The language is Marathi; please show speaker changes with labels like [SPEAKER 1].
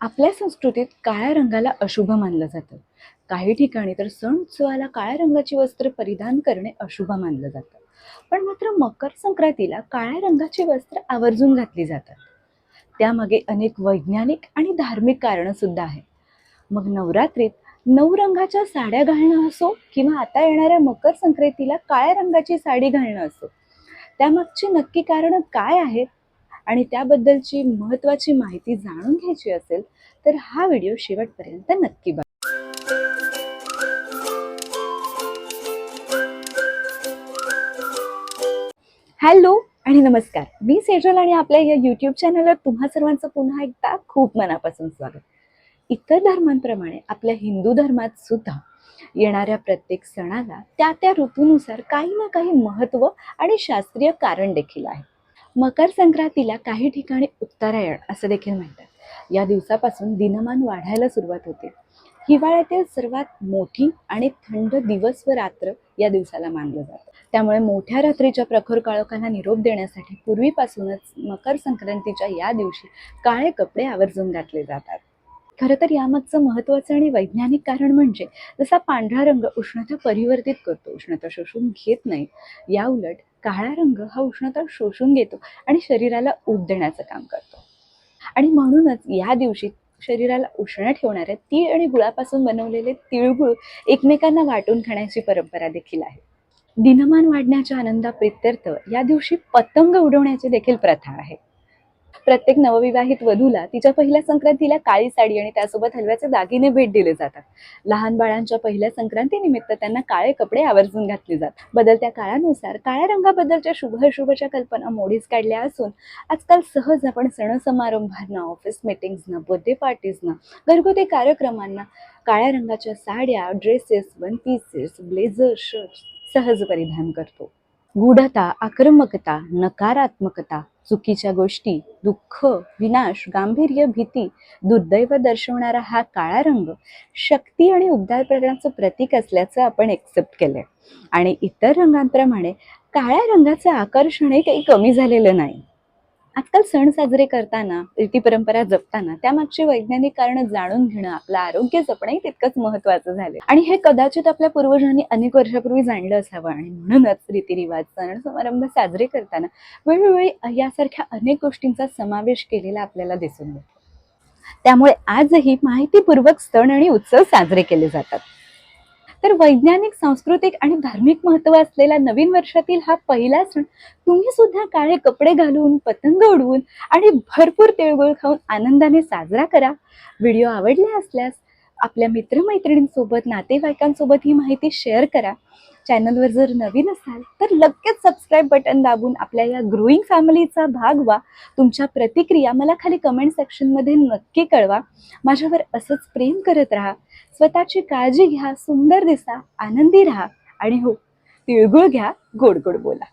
[SPEAKER 1] आपल्या संस्कृतीत काळ्या रंगाला अशुभ मानलं जातं. काही ठिकाणी तर सण उत्सवाला काळ्या रंगाची वस्त्र परिधान करणे अशुभ मानलं जातं. पण मात्र मकर संक्रांतीला काळ्या रंगाची वस्त्र आवर्जून घातली जातात. त्यामागे अनेक वैज्ञानिक आणि धार्मिक कारणं सुद्धा आहेत. मग नवरात्रीत नऊ रंगाच्या साड्या घालणं असो किंवा आता येणाऱ्या मकर संक्रांतीला काळ्या रंगाची साडी घालणं असो त्यामागची नक्की कारणं काय आहेत? आणि त्याबद्दलची महत्त्वाची माहिती जाणून घ्यायची असेल तर हा व्हिडिओ शेवटपर्यंत नक्की बघा. हॅलो आणि नमस्कार. मी सेजल आणि आपल्या या यूट्यूब चॅनलवर तुम्हा सर्वांचं पुन्हा एकदा खूप मनापासून स्वागत. इतर धर्मांप्रमाणे आपल्या हिंदू धर्मात सुद्धा येणाऱ्या प्रत्येक सणाला त्या त्या ऋतूनुसार काही ना काही महत्त्व आणि शास्त्रीय कारण देखील आहे. मकर संक्रांतीला काही ठिकाणी उत्तरायण असं देखील म्हणतात. या दिवसापासून दिनमान वाढायला सुरुवात होते. हिवाळ्यातील सर्वात मोठी आणि थंड दिवस व रात्र या दिवसाला मानलं जातं. त्यामुळे मोठ्या रात्रीच्या प्रखर काळोखांना निरोप देण्यासाठी पूर्वीपासूनच मकर संक्रांतीच्या या दिवशी काळे कपडे आवर्जून घातले जातात. खरं तर यामागचं महत्त्वाचं आणि वैज्ञानिक कारण म्हणजे जसा पांढरा रंग उष्णता परिवर्तित करतो उष्णता शोषून घेत नाही या उलट काळा रंग हा उष्णता शोषून घेतो आणि शरीराला ऊब देण्याचं काम करतो. आणि म्हणूनच या दिवशी शरीराला उष्ण ठेवणाऱ्या तीळ आणि गुळापासून बनवलेले तिळगुळ एकमेकांना वाटून खाण्याची परंपरा देखील आहे. दिनमान वाढण्याच्या आनंदा प्रित्यर्थ या दिवशी पतंग उडवण्याची देखील प्रथा आहे. प्रत्येक नवविवाहित वधूला तिच्या पहिल्या संक्रांतीला काळी साडी आणि त्यासोबत हलव्याचे दागिने भेट दिले जातात. लहान बाळांच्या पहिल्या संक्रांतीनिमित्त त्यांना काळे कपडे आवर्जून घातले जातात. बदलत्या काळानुसार काळ्या रंगाबद्दलच्या शुभ अशुभच्या कल्पना मोडीच काढल्या असून आजकाल सहज आपण सण समारंभांना ऑफिस मिटिंग्सना बर्थडे पार्टीजना घरगुती कार्यक्रमांना काळ्या रंगाच्या साड्या dresses one pieces blazer shirt सहज परिधान करतो. गूढता आक्रमकता नकारात्मकता चुकीच्या गोष्टी दुःख विनाश गांभीर्य भीती दुर्दैव दर्शवणारा हा काळा रंग शक्ती आणि उद्धारपणाचं प्रतीक असल्याचं आपण एक्सेप्ट केलंय. आणि इतर रंगांप्रमाणे काळ्या रंगाचं आकर्षणही काही कमी झालेलं नाही. आजकाल सण साजरे करताना रीती परंपरा जपताना त्यामागची वैज्ञानिक कारण जाणून घेणं आपलं आरोग्य जपणंही तितकंच महत्वाचं झालं आणि हे कदाचित आपल्या पूर्वजांनी अनेक वर्षापूर्वी जाणलं असावं आणि म्हणूनच रीतिरिवाज सण समारंभ साजरे करताना वेळोवेळी यासारख्या अनेक गोष्टींचा समावेश केलेला आपल्याला दिसून येतो. त्यामुळे आजही माहितीपूर्वक सण आणि उत्सव साजरे केले जातात. तर वैज्ञानिक सांस्कृतिक आणि धार्मिक महत्त्व असलेला नवीन वर्षातील हा पहिला सण तुम्ही सुद्धा काळे कपडे घालून पतंग उडवून आणि भरपूर तिळगुळ खाऊन आनंदाने साजरा करा. व्हिडिओ आवडले असल्यास आपल्या मित्रमैत्रिणींसोबत नातेवाईकांसोबत ही माहिती शेअर करा. चॅनलवर जर नवीन असाल तर लगेच सबस्क्राईब बटन दाबून आपल्या या ग्रोईंग फॅमिलीचा भाग व्हा. तुमच्या प्रतिक्रिया मला खाली कमेंट सेक्शनमध्ये नक्की कळवा. माझ्यावर असंच प्रेम करत राहा. स्वतःची काळजी घ्या सुंदर दिसा आनंदी राहा. आणि हो तिळगुळ घ्या गोड गोड बोला.